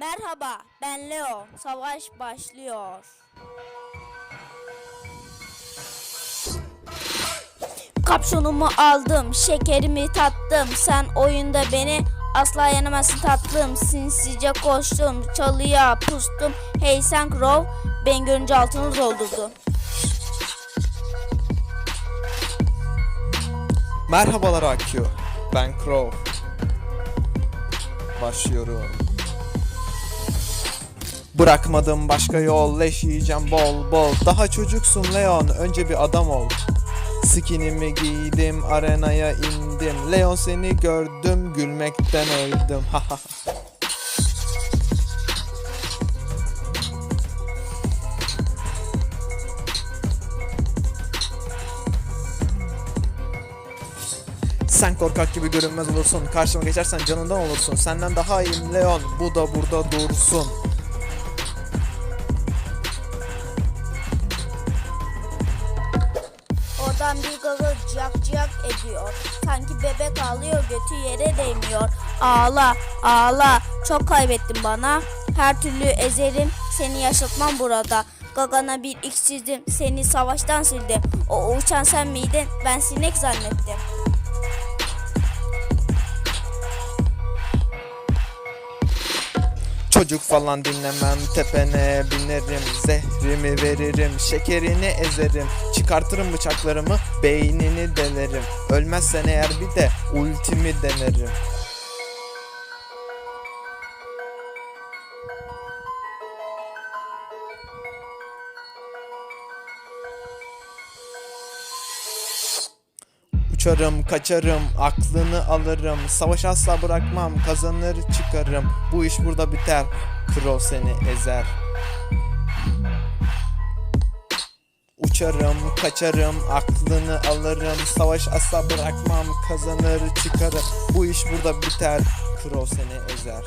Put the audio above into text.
Merhaba, ben Leo. Savaş başlıyor. Kapşonumu aldım, şekerimi tattım. Sen oyunda beni asla yenemezsin tatlım. Sinsice koştum, çalıya pustum. Hey sen Crow, ben görünce altını doldurdu. Merhabalar AQ. Ben Crow. Başlıyorum. Bırakmadım başka yol, leş yiyeceğim bol bol. Daha çocuksun Leon, önce bir adam ol. Skinimi giydim, arenaya indim. Leon seni gördüm, gülmekten öldüm. Haha. Sen korkak gibi görünmez olursun. Karşıma geçersen canından olursun. Senden daha iyiyim Leon. Bu da burada dursun. Oradan bir gaga ciyak ciyak ediyor. Sanki bebek ağlıyor götü yere değmiyor. Ağla ağla çok kaybettin bana. Her türlü ezerim seni yaşatmam burada. Gagana bir x çizdim seni savaştan sildim. O uçan sen miydin ben sinek zannettim. Çocuk falan dinlemem tepene binerim Zehrimi veririm şekerini ezerim. Çıkartırım bıçaklarımı beynini delerim. Ölmezsen eğer bir de ultimi denerim Uçarım, kaçarım, aklını alırım. Savaş asla bırakmam, kazanır çıkarım. Bu iş burada biter, Crow seni ezer. Uçarım, kaçarım, aklını alırım. Savaş asla bırakmam, kazanır çıkarım. Bu iş burada biter, Crow seni ezer